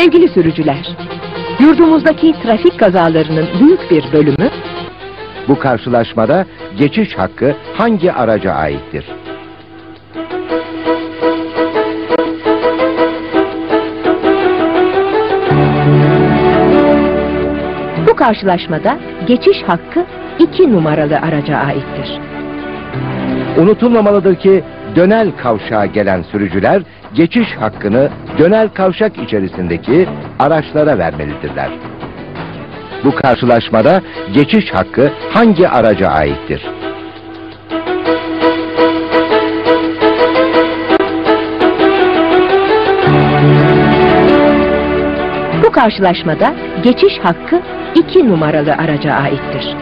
Sevgili sürücüler, yurdumuzdaki trafik kazalarının büyük bir bölümü Bu karşılaşmada geçiş hakkı hangi araca aittir? bu karşılaşmada geçiş hakkı iki numaralı araca aittir. Unutulmamalıdır ki dönel kavşağa gelen sürücüler geçiş hakkını dönel kavşak içerisindeki araçlara vermelidirler. Bu karşılaşmada geçiş hakkı hangi araca aittir? Bu karşılaşmada geçiş hakkı iki numaralı araca aittir.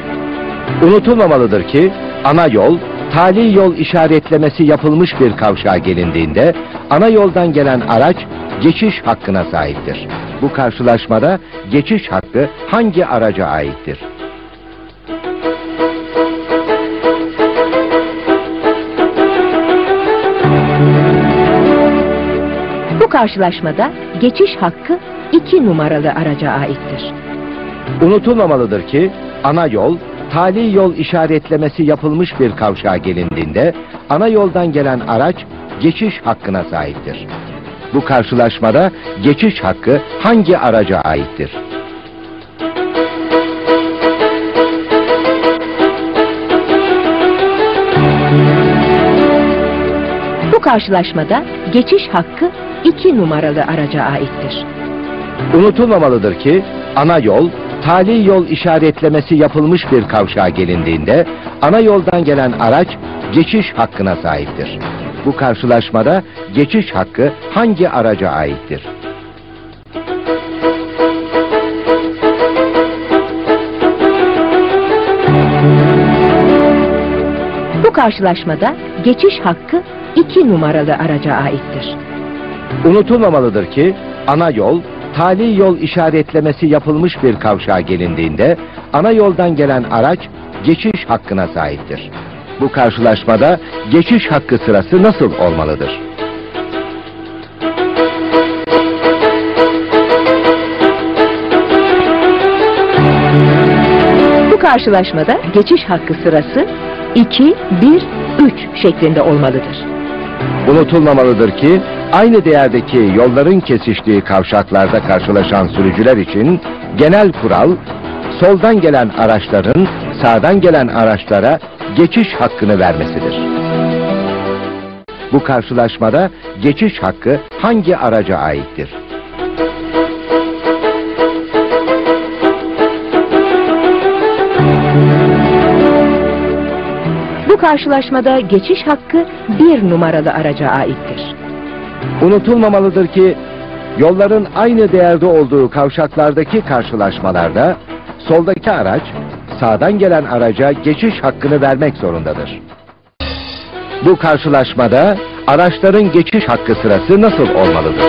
Unutulmamalıdır ki ana yol, tali yol işaretlemesi yapılmış bir kavşağa gelindiğinde ana yoldan gelen araç geçiş hakkına sahiptir. Bu karşılaşmada geçiş hakkı hangi araca aittir? Bu karşılaşmada geçiş hakkı iki numaralı araca aittir. Unutulmamalıdır ki ana yol, tali yol işaretlemesi yapılmış bir kavşağa gelindiğinde ana yoldan gelen araç geçiş hakkına sahiptir. Bu karşılaşmada geçiş hakkı hangi araca aittir? Bu karşılaşmada geçiş hakkı iki numaralı araca aittir. Unutulmamalıdır ki ana yol, tali yol işaretlemesi yapılmış bir kavşağa gelindiğinde ana yoldan gelen araç geçiş hakkına sahiptir. Bu karşılaşmada geçiş hakkı hangi araca aittir? Bu karşılaşmada geçiş hakkı iki numaralı araca aittir. Unutulmamalıdır ki ana yol, tali yol işaretlemesi yapılmış bir kavşağa gelindiğinde ana yoldan gelen araç geçiş hakkına sahiptir. Bu karşılaşmada geçiş hakkı sırası nasıl olmalıdır? Bu karşılaşmada geçiş hakkı sırası 2, 1, 3 şeklinde olmalıdır. Unutulmamalıdır ki aynı değerdeki yolların kesiştiği kavşaklarda karşılaşan sürücüler için genel kural soldan gelen araçların sağdan gelen araçlara geçiş hakkını vermesidir. Bu karşılaşmada geçiş hakkı hangi araca aittir? Bu karşılaşmada geçiş hakkı bir numaralı araca aittir. Unutulmamalıdır ki yolların aynı değerde olduğu kavşaklardaki karşılaşmalarda soldaki araç sağdan gelen araca geçiş hakkını vermek zorundadır. Bu karşılaşmada araçların geçiş hakkı sırası nasıl olmalıdır?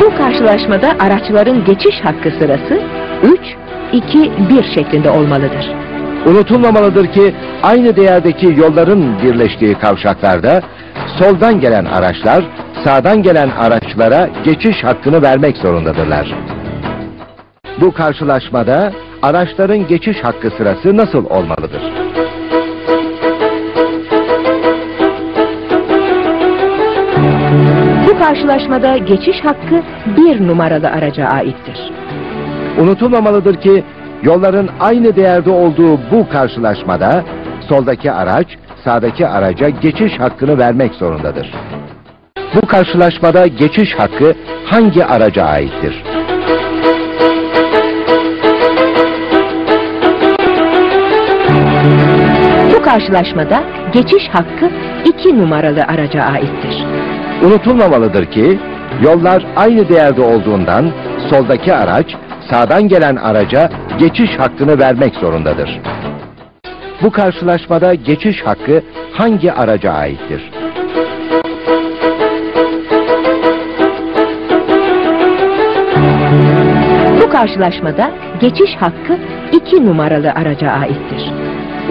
Bu karşılaşmada araçların geçiş hakkı sırası 3, 2, 1 şeklinde olmalıdır. Unutulmamalıdır ki aynı değerdeki yolların birleştiği kavşaklarda soldan gelen araçlar sağdan gelen araçlara geçiş hakkını vermek zorundadırlar. Bu karşılaşmada araçların geçiş hakkı sırası nasıl olmalıdır? Bu karşılaşmada geçiş hakkı bir numaralı araca aittir. Unutulmamalıdır ki yolların aynı değerde olduğu bu karşılaşmada soldaki araç sağdaki araca geçiş hakkını vermek zorundadır. Bu karşılaşmada geçiş hakkı hangi araca aittir? Bu karşılaşmada geçiş hakkı iki numaralı araca aittir. Unutulmamalıdır ki yollar aynı değerde olduğundan soldaki araç sağdan gelen araca geçiş hakkını vermek zorundadır. Bu karşılaşmada geçiş hakkı hangi araca aittir? Karşılaşmada geçiş hakkı iki numaralı araca aittir.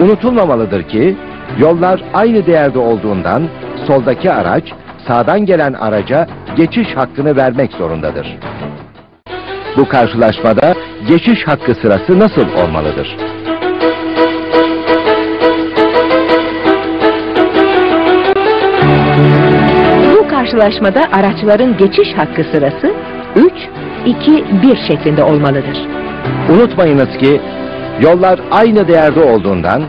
Unutulmamalıdır ki yollar aynı değerde olduğundan soldaki araç sağdan gelen araca geçiş hakkını vermek zorundadır. Bu karşılaşmada geçiş hakkı sırası nasıl olmalıdır? Bu karşılaşmada araçların geçiş hakkı sırası 3, 2, 1 şeklinde olmalıdır. Unutmayınız ki yollar aynı değerde olduğundan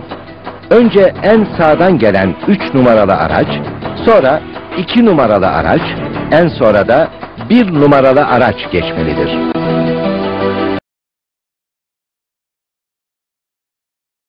önce en sağdan gelen 3 numaralı araç, sonra 2 numaralı araç, en sonra da 1 numaralı araç geçmelidir.